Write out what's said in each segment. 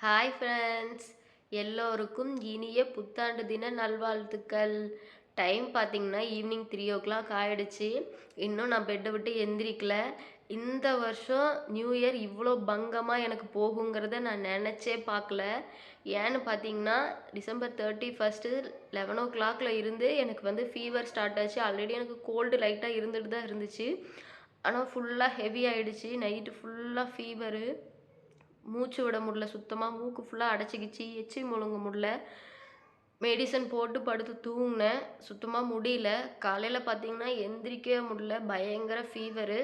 Hi friends எல்லோருக்கும் இனிய புத்தாண்டு தின நல்வாழ்த்துக்கள். டைம் பார்த்திங்கன்னா ஈவினிங் த்ரீ ஓ கிளாக் ஆகிடுச்சு இன்னும் நான் பெட்டை விட்டு எந்திரிக்கல. இந்த வருஷம் நியூ இயர் இவ்வளோ பங்கமாக எனக்கு போகுங்கிறத நான் நினச்சே பார்க்கல ஏன்னு பார்த்தீங்கன்னா டிசம்பர் தேர்ட்டி ஃபஸ்ட்டு லெவன் ஓ கிளாக்ல இருந்து எனக்கு வந்து ஃபீவர் ஸ்டார்ட் ஆச்சு. ஆல்ரெடி எனக்கு கோல்டு லைட்டாக இருந்துட்டு தான் இருந்துச்சு. ஆனால் ஃபுல்லாக ஹெவி ஆகிடுச்சு நைட்டு ஃபுல்லாக ஃபீவரு மூச்சு விட முடில சுத்தமாக மூக்கு ஃபுல்லாக அடைச்சிக்கிச்சு எச்சி முழுங்க முடில மெடிசன் போட்டு படுத்து தூங்கினேன். சுத்தமாக முடியல. காலையில் பார்த்தீங்கன்னா எந்திரிக்கவே முடில பயங்கர ஃபீவரு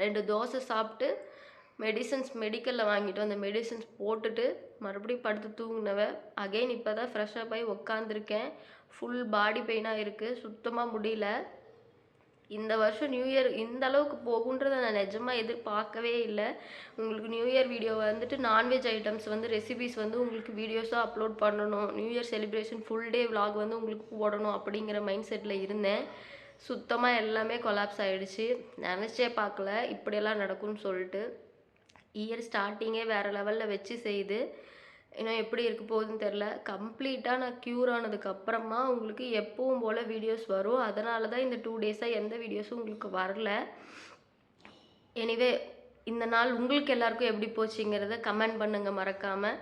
ரெண்டு தோசை சாப்பிட்டு மெடிசன்ஸ் மெடிக்கலில் வாங்கிட்டு அந்த மெடிசன்ஸ் போட்டுட்டு மறுபடியும் படுத்து தூங்கினவ. அகைன் இப்போ தான் ஃப்ரெஷ்ஷப் ஆகி உக்காந்துருக்கேன். ஃபுல் பாடி பெயினாக இருக்குது சுத்தமாக முடியல. இந்த வருஷம் நியூ இயர் இந்த அளவுக்கு போகுன்றதை நான் நிஜமாக எதிர்பார்க்கவே இல்லை. உங்களுக்கு நியூ இயர் வீடியோ வந்துட்டு நான்வெஜ் ஐட்டம்ஸ் வந்து ரெசிபிஸ் வந்து உங்களுக்கு வீடியோஸாக அப்லோட் பண்ணணும். New year celebration full day vlog வந்து உங்களுக்கு போடணும் அப்படிங்கிற மைண்ட் செட்டில் இருந்தேன். சுத்தமாக எல்லாமே கொலாப்ஸ் ஆகிடுச்சு நினச்சே பார்க்கல. இப்படியெல்லாம் நடக்கும்னு சொல்லிட்டு இயர் ஸ்டார்டிங்கே வேறு லெவலில் வச்சு செய்யுது இன்னும் எப்படி இருக்க போகுதுன்னு தெரில கம்ப்ளீட்டாக நான் க்யூர் ஆனதுக்கப்புறமா உங்களுக்கு எப்பவும் போல் வீடியோஸ் வரும். அதனால தான் இந்த டூ டேஸாக எந்த வீடியோஸும் உங்களுக்கு வரல. எனிவே இந்த நாள் உங்களுக்கு எல்லாருக்கும் எப்படி போச்சுங்கிறத கமெண்ட் பண்ணுங்கள் மறக்காமல்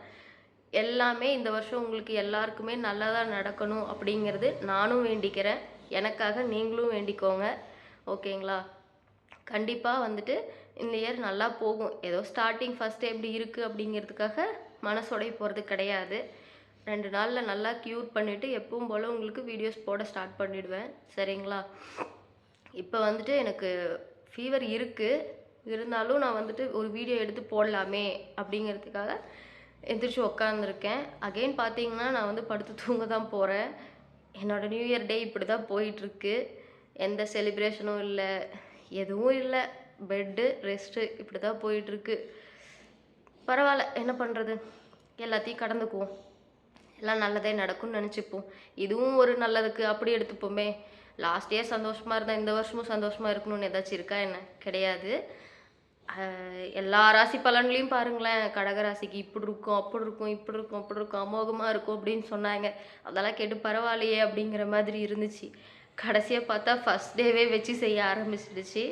எல்லாமே இந்த வருஷம் உங்களுக்கு எல்லாருக்குமே நல்லதாக நடக்கணும் அப்படிங்கிறது நானும் வேண்டிக்கிறேன். எனக்காக நீங்களும் வேண்டிக்கோங்க. ஓகேங்களா? கண்டிப்பாக வந்துட்டு இந்த இயர் நல்லா போகும். ஏதோ ஸ்டார்டிங் ஃபஸ்ட்டு எப்படி இருக்குது அப்படிங்கிறதுக்காக மனசோடைய போகிறது கிடையாது. ரெண்டு நாளில் நல்லா க்யூர் பண்ணிவிட்டு எப்பவும் போல் உங்களுக்கு வீடியோஸ் போட ஸ்டார்ட் பண்ணிவிடுவேன் சரிங்களா? இப்போ வந்துட்டு எனக்கு ஃபீவர் இருக்குது இருந்தாலும் நான் வந்துட்டு ஒரு வீடியோ எடுத்து போடலாமே அப்படிங்கிறதுக்காக எந்திரிச்சு உக்காந்துருக்கேன். அகெயின் பார்த்தீங்கன்னா நான் வந்து படுத்து தூங்க தான் போகிறேன் என்னோடய நியூ இயர் டே இப்படி தான் போயிட்டுருக்கு. எந்த செலிப்ரேஷனும் இல்லை. எதுவும் இல்லை. பெட்டு ரெஸ்ட்டு இப்படி தான் போயிட்டுருக்கு. பரவாயில்ல என்ன பண்ணுறது எல்லாத்தையும் கடந்துக்குவோம். எல்லாம் நல்லதே நடக்கும்னு நினச்சிப்போம். இதுவும் ஒரு நல்லதுக்கு அப்படி எடுத்துப்போமே. லாஸ்ட் இயர் சந்தோஷமாக இருந்தால் இந்த வருஷமும் சந்தோஷமாக இருக்கணும்னு ஏதாச்சும் இருக்கா என்ன? கிடையாது. எல்லா ராசி பலன்லையும் பாருங்களேன். கடகராசிக்கு இப்படி இருக்கும் அப்படி இருக்கும் இப்படி இருக்கும் அப்படி இருக்கும் அமோகமாக இருக்கும் அப்படின்னு சொன்னாங்க. அதெல்லாம் கேட்டு பரவாயில்லையே அப்படிங்கிற மாதிரி இருந்துச்சு. கடைசியாக பார்த்தா ஃபஸ்ட் டேவே வச்சு செய்ய ஆரம்பிச்சிடுச்சு.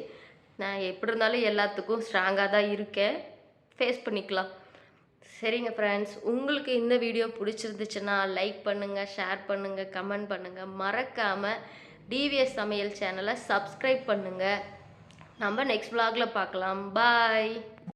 நான் எப்படி இருந்தாலும் எல்லாத்துக்கும் ஸ்ட்ராங்காக தான் இருக்கேன். ஃபேஸ் பண்ணிக்கலாம். சரிங்க ஃப்ரெண்ட்ஸ் உங்களுக்கு இந்த வீடியோ பிடிச்சிருந்துச்சுன்னா லைக் பண்ணுங்கள் ஷேர் பண்ணுங்கள் கமெண்ட் பண்ணுங்கள் மறக்காமல் டிவிஎஸ் சமையல் சேனலை சப்ஸ்கிரைப் பண்ணுங்கள் நம்ம நெக்ஸ்ட் விலாகில் பார்க்கலாம். பாய்